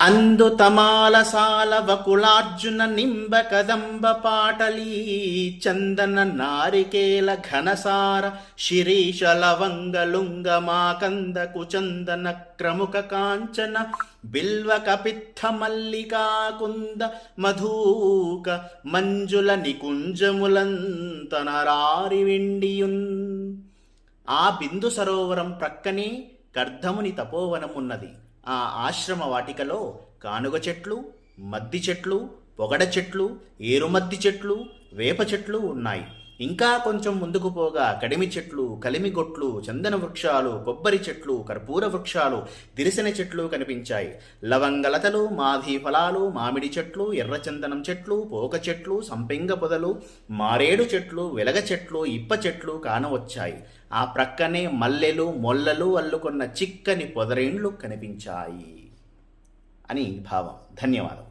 అందు తమాలసాల వకులార్జున నింబ కదంబ పాటలీ చందన నారికేల ఘనసార శిరీష లవంగ లుంగ మాకంద కుచందన క్రముక కాంచన బిల్వ కపిత్థ మల్లికా కుంద మధూక మంజుల నికుంజములంతనరారి ఆ బిందు సరోవరం ప్రక్కనే గర్ధముని తపోవనమున్నది. ఆ ఆశ్రమ వాటికలో కానుగ చెట్లు మద్ది చెట్లు పొగడ చెట్లు ఏరుమద్ది చెట్లు వేప చెట్లు ఉన్నాయి. ఇంకా కొంచెం ముందుకు పోగా కడిమి చెట్లు కలిమిగొట్లు చందన వృక్షాలు కొబ్బరి చెట్లు కర్పూర వృక్షాలు దిరిసిన చెట్లు కనిపించాయి. లవంగలతలు మాధీ ఫలాలు మామిడి చెట్లు ఎర్రచందనం చెట్లు పోక చెట్లు సంపెంగ పొదలు మారేడు చెట్లు వెలగ చెట్లు ఇప్ప చెట్లు కానవచ్చాయి. ఆ ప్రక్కనే మల్లెలు మొల్లలు అల్లుకున్న చిక్కని పొదరేండ్లు కనిపించాయి. అని భావం. ధన్యవాదం.